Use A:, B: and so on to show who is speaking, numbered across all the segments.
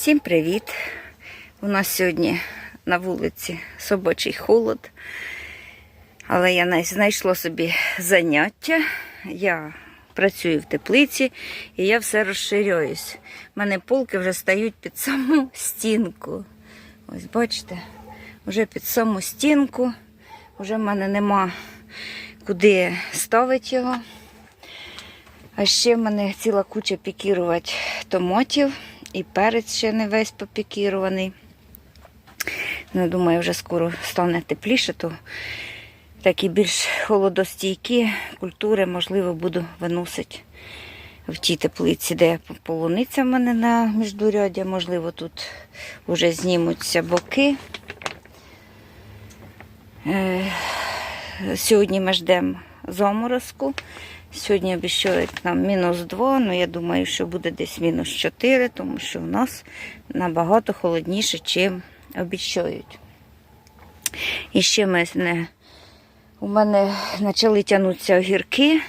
A: Всім привіт! У нас сьогодні на вулиці собачий холод, але я знайшла собі заняття. Я працюю в теплиці і я все розширююсь. У мене полки вже стають під саму стінку. Ось бачите, вже під саму стінку. Вже в мене нема куди ставити його. А ще в мене ціла куча пікірувати томатів і перець ще не весь попікірований. Ну, думаю, вже скоро стане тепліше, то такі більш холодостійкі культури, можливо, буду виносити в тій теплиці, де полуниця в мене на міждуряддя. Можливо, тут вже знімуться боки. Е, Сьогодні ми ждемо заморозку. Сьогодні обіцяють нам мінус 2, але я думаю, що буде десь мінус 4, тому що в нас набагато холодніше, чим обіцяють. І ще мене, у мене почали тягнутися огірки.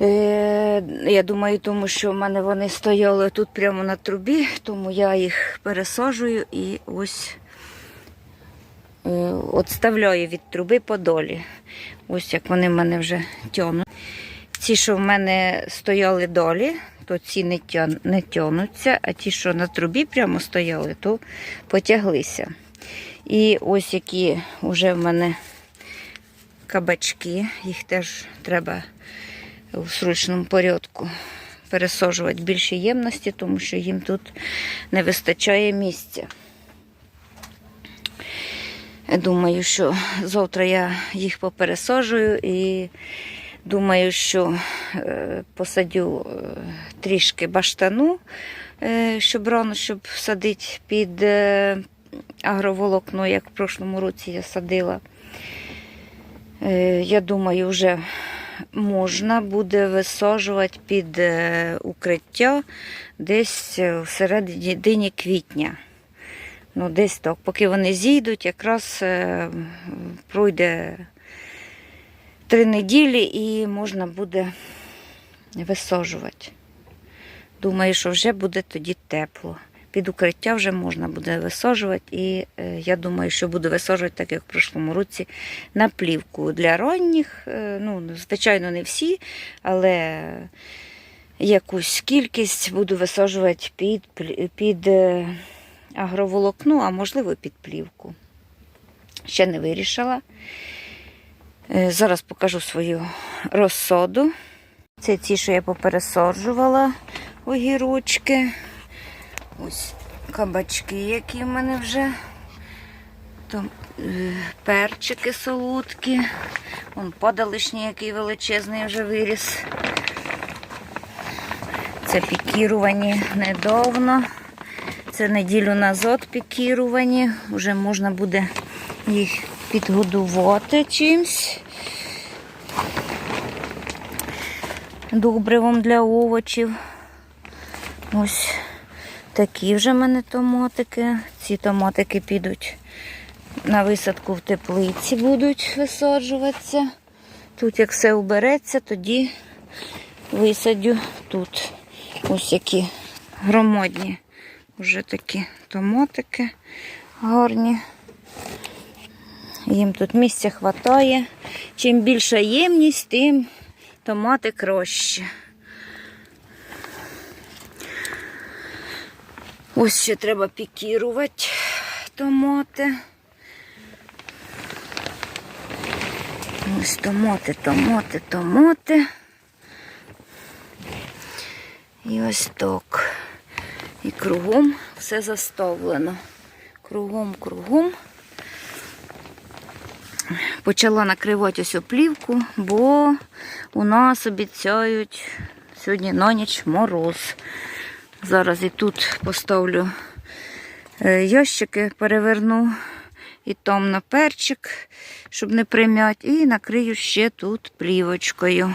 A: Е, Я думаю, тому що в мене вони стояли тут прямо на трубі, тому я їх пересаджую і ось е, отставляю від труби подолі. Ось як вони в мене вже тянуть. Ці, що в мене стояли долі, то ці не, не тянуться, а ті, що на трубі прямо стояли, то потяглися. І ось які вже в мене кабачки, їх теж треба у срочному порядку пересаджувати більше ємності, тому що їм тут не вистачає місця. Думаю, що завтра я їх попересаджую і думаю, що е, посадю е, трішки баштану, е, щоб рано, щоб садити під агроволокно, як в прошлому році я садила. Я думаю, вже можна буде висаджувати під укриття десь в середині квітня. Ну, десь так. Поки вони зійдуть, якраз е, пройде три неділі і можна буде висаджувати. Думаю, що вже буде тоді тепло. Під укриття вже можна буде висаджувати, і е, я думаю, що буду висаджувати, так як в прошлому році, на плівку для ранніх. Е, ну, звичайно, не всі, але якусь кількість буду висаджувати під, під агроволокно, а можливо під плівку. Ще не вирішила. Е, Зараз покажу свою розсоду. Це ті, що я попересаджувала огірочки. Ось кабачки, які в мене вже. Там е, перчики солодкі. Вон падалишній, який величезний вже виріс. Це пікірувані недавно. Це неділю назад пікірувані. Вже можна буде їх підгодувати чимсь. Добривом для овочів. Ось такі вже в мене томатики. Ці томатики підуть на висадку в теплиці, будуть висаджуватися. Тут, як все убереться, тоді висадю тут. Ось які громадні вже такі томатики гарні. Їм тут місця вистачає. Чим більша ємність, тим томати краще. Ось ще треба пікірувати томати. Ось томати, томати, томати. І ось так. І кругом все заставлено. Кругом, кругом. Почала накривати ось оплівку, бо у нас обіцяють сьогодні на ніч мороз. Зараз і тут поставлю е, ящики, переверну і там на перчик, щоб не прим'ять, і накрию ще тут плівочкою,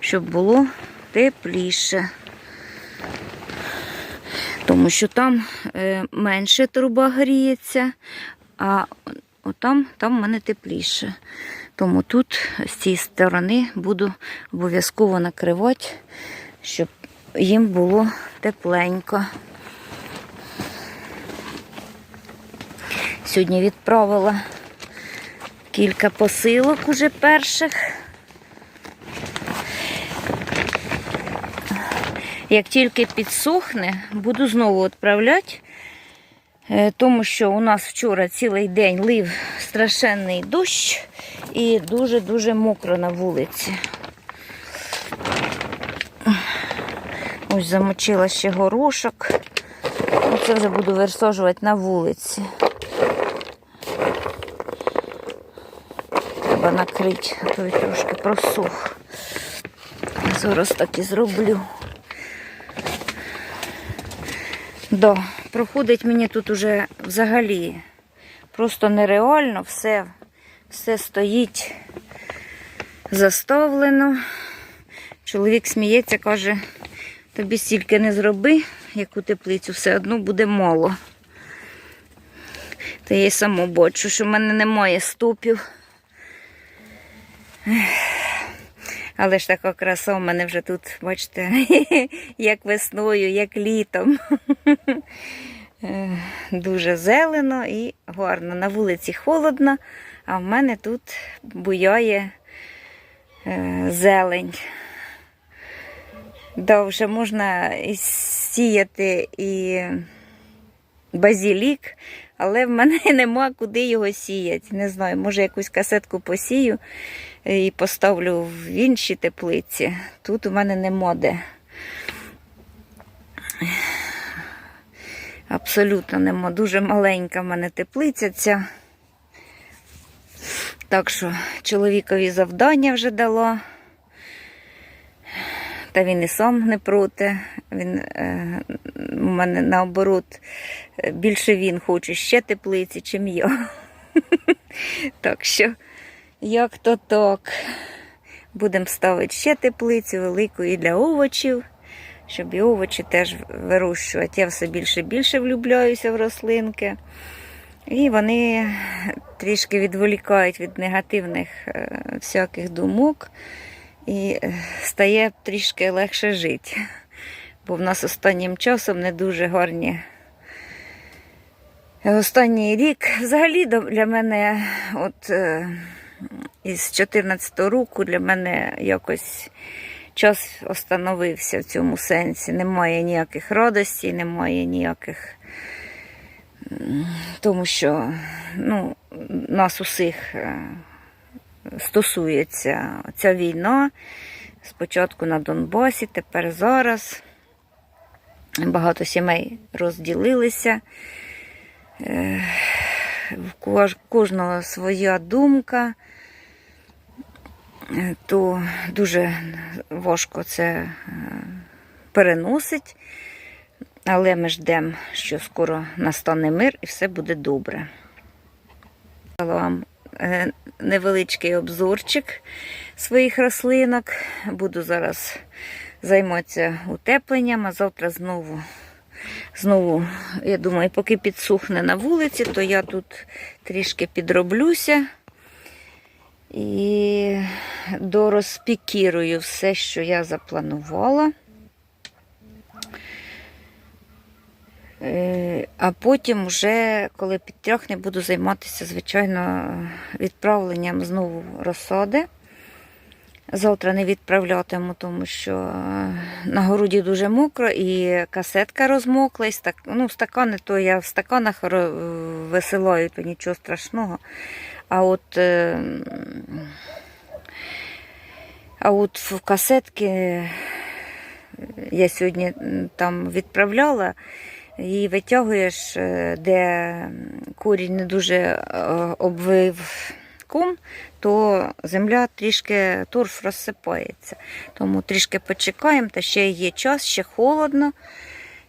A: щоб було тепліше тому що там е, менше труба гріється, а отам там в мене тепліше. Тому тут з цієї сторони буду обов'язково накривати, щоб їм було тепленько. Сьогодні відправила кілька посилок уже перших. Як тільки підсохне, буду знову відправляти, Е, тому що у нас вчора цілий день лив страшенний дощ і дуже-дуже мокро на вулиці. Ось замочила ще горошок. Оце вже буду висаджувати на вулиці. Треба накрити, а то трошки просух. Зараз так і зроблю. Да, проходить мені тут уже взагалі просто нереально, все, все стоїть заставлено. Чоловік сміється, каже, тобі стільки не зроби, яку теплицю, все одно буде мало. Та я й само бачу, що в мене немає ступів. Але ж така краса у мене вже тут, бачите, як весною, як літом. Е, Дуже зелено і гарно. На вулиці холодно, а в мене тут буяє е, зелень. Да, можна сіяти і базілік, але в мене нема куди його сіяти. Не знаю, може якусь касетку посію і поставлю в інші теплиці. Тут у мене нема де. Абсолютно нема. Дуже маленька в мене теплиця ця. Так що чоловікові завдання вже дала. Та він і сам не проти. Він е, мене наоборот е, більше він хоче ще теплиці, чим я. Так що, як то так. Будемо ставити ще теплицю велику і для овочів, щоб і овочі теж вирощувати. Я все більше і більше влюбляюся в рослинки. І вони трішки відволікають від негативних е, всяких думок. І е, стає трішки легше жити. Бо в нас останнім часом не дуже гарні. Останній рік взагалі для мене, от е, із 14 року, для мене якось час остановився в цьому сенсі. Немає ніяких радостей, немає ніяких. Тому що ну, нас усіх е, стосується ця війна. Спочатку на Донбасі, тепер зараз. Багато сімей розділилися. В кожного своя думка, то дуже важко це е, переносить. Але ми ждемо, що скоро настане мир і все буде добре. Дала вам е, невеличкий обзорчик своїх рослинок. Буду зараз займатися утепленням, а завтра знову, знову, я думаю, поки підсухне на вулиці, то я тут трішки підроблюся і дорозпікірую все, що я запланувала. Е, А потім, вже, коли підтряхне, буду займатися, звичайно, відправленням знову розсади. Завтра не відправлятиму, тому що е, на городі дуже мокро і касетка розмокла, і стак... ну, стакани, то я в стаканах висилаю, то нічого страшного. А от, е, а от в касетки я сьогодні там відправляла, і витягуєш, е, де корінь не дуже е, обвив кум, то земля трішки торф розсипається. Тому трішки почекаємо, та ще є час, ще холодно.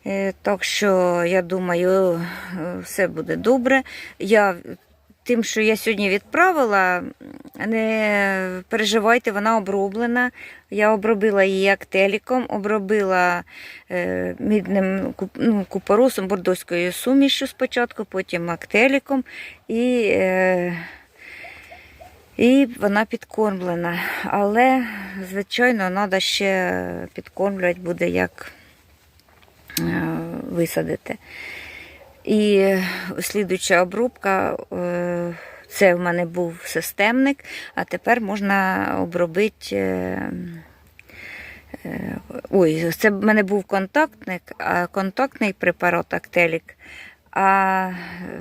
A: Е, Так що я думаю, е, все буде добре. Я тим, що я сьогодні відправила, не переживайте, вона оброблена. Я обробила її актеліком, обробила е, мідним ну, купоросом, бордоською сумішю спочатку, потім актеліком. І, і вона підкормлена. Але, звичайно, треба ще підкормлювати буде, як е, висадити. І слідуюча обробка. е, Це в мене був системник, а тепер можна обробити. е, Ой, це в мене був контактник, а контактний препарат Актелік. А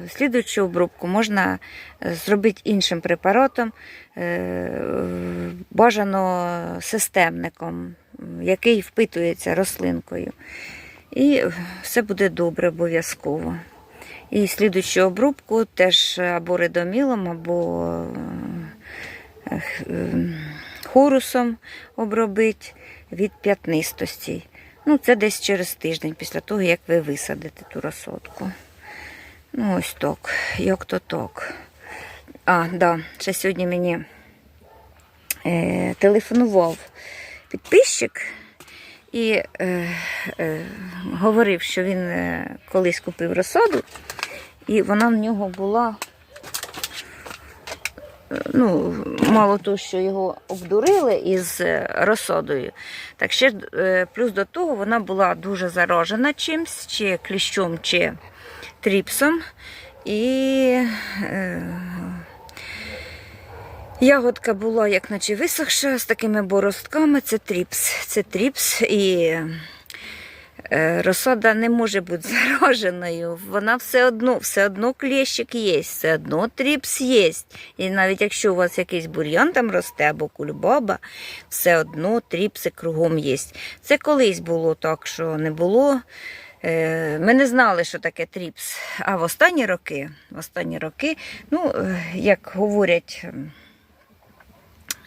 A: слідуючу обробку можна е, зробити іншим препаратом, е, бажано системником, який впитується рослинкою. І все буде добре обов'язково. І слідуючу обробку теж або редомілом, або е, е, хорусом обробити від п'ятнистості. Ну, це десь через тиждень після того, як ви висадите ту розсадку. Ну, ось так, як то так. А, да, ще сьогодні мені е, телефонував підписчик і е, е, говорив, що він е, колись купив розсаду, і вона в нього була. е, Ну, мало того, що його обдурили із е, розсадою, так ще е, плюс до того вона була дуже заражена чимсь, чи кліщом, чи тріпсом. І е, ягодка була, як наче висохша, з такими боростками. Це тріпс. Це тріпс. І е, розсада не може бути зараженою. Вона все одно, все одно клещик є, все одно тріпс є. І навіть якщо у вас якийсь бур'ян там росте або кульбаба, все одно тріпси кругом є. Це колись було так, що не було. Е, Ми не знали, що таке тріпс. А в останні роки, в останні роки, ну, е, як говорять ем,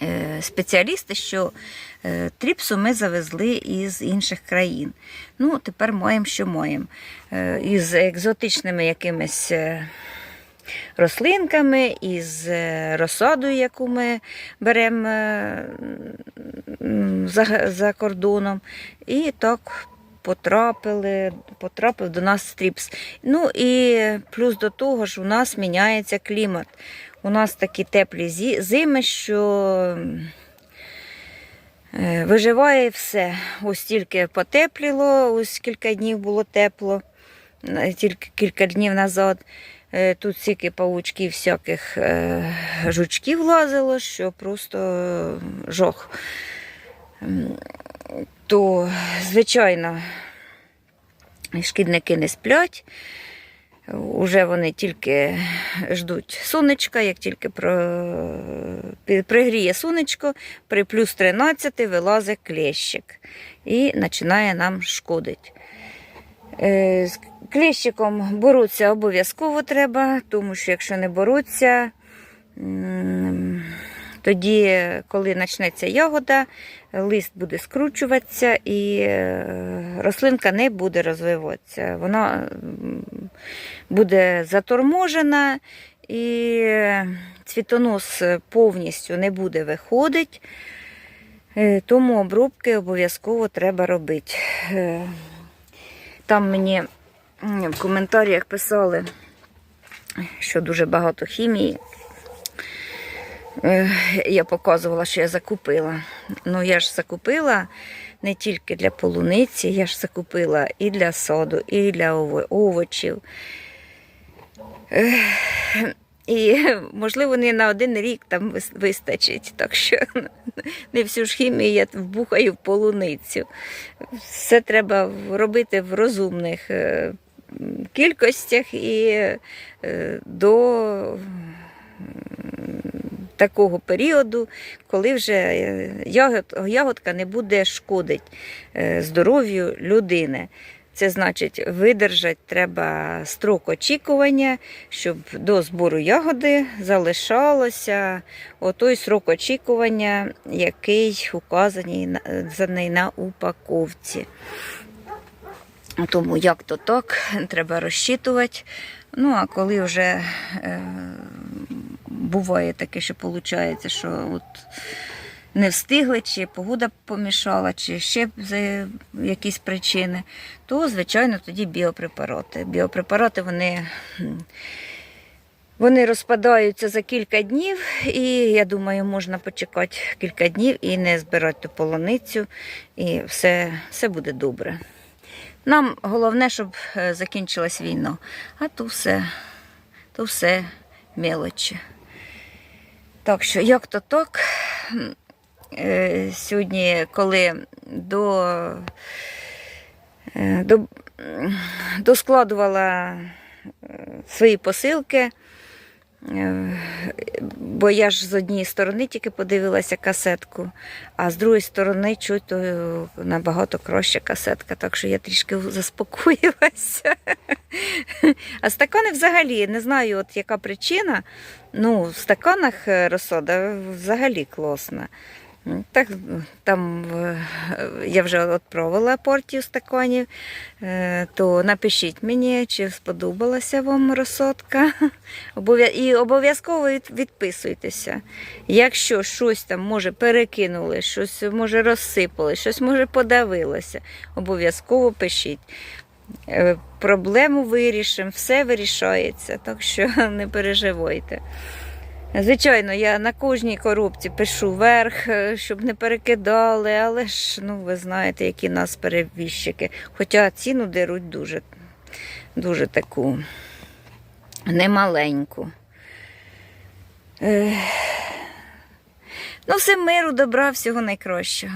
A: е, спеціалісти, що тріпсу ми завезли із інших країн. Ну, тепер маємо, що маємо. Із екзотичними якимись. Рослинками із розсадою, яку ми беремо за, за кордоном, і так потрапили, потрапив до нас стріпс. Ну і плюс до того ж, у нас міняється клімат. У нас такі теплі зими, що е, виживає все. Ось тільки потепліло, ось кілька днів було тепло, е, тільки кілька днів назад. Е, Тут стільки паучків, всяких жучків лазило, що просто жох. То, звичайно, шкідники не сплять. Уже вони тільки ждуть сонечка, як тільки про... пригріє сонечко, при плюс 13 вилазить клещик і починає нам шкодити. Е, З клещиком боротися обов'язково треба, тому що якщо не боротися, тоді, коли почнеться ягода, лист буде скручуватися і е, рослинка не буде розвиватися. Вона буде заторможена і цвітонос повністю не буде виходити. Е, Тому обробки обов'язково треба робити. Е, Там мені в коментарях писали, що дуже багато хімії. Я показувала, що я закупила. Ну, я ж закупила не тільки для полуниці, я ж закупила і для соду, і для овочів. І, можливо, не на один рік там вистачить. Так що не всю ж хімію я вбухаю в полуницю. Все треба робити в розумних е, кількостях і е, до такого періоду, коли вже е, ягодка не буде шкодити е, здоров'ю людини. Це значить, видержати треба строк очікування, щоб до збору ягоди залишалося отой срок очікування, який указаний на- заний на упаковці. Тому як то так, треба розчитувати. Ну, а коли вже е, буває таке, що виходить, що от не встигли, чи погода помішала, чи ще за якісь причини, то, звичайно, тоді біопрепарати. Біопрепарати вони. Вони розпадаються за кілька днів, і я думаю, можна почекати кілька днів і не збирати ту полуницю, і все, все буде добре. Нам головне, щоб е, закінчилась війна. А то все, то все мелочі. Так що, як то так. Е, Сьогодні, коли до, е, до, доскладувала е, свої посилки, бо я ж з однієї сторони тільки подивилася касетку, а з другої сторони чуть набагато краща касетка, так що я трішки заспокоїлася. А стакани взагалі не знаю, от яка причина. Ну, в стаканах розсода взагалі класна. Так, там е, я вже відправила партію стаканів, е, то напишіть мені, чи сподобалася вам розсодка. Обов'я- І обов'язково відписуйтеся. Якщо щось там може перекинули, щось може розсипали, щось може подавилося, обов'язково пишіть. Е, Проблему вирішимо, все вирішається, так що не переживайте. Звичайно, я на кожній коробці пишу верх, е, щоб не перекидали, але ж ну, ви знаєте, які нас перевіщики. Хоча ціну деруть дуже, дуже таку немаленьку. Ну, все миру, добра, всього найкращого.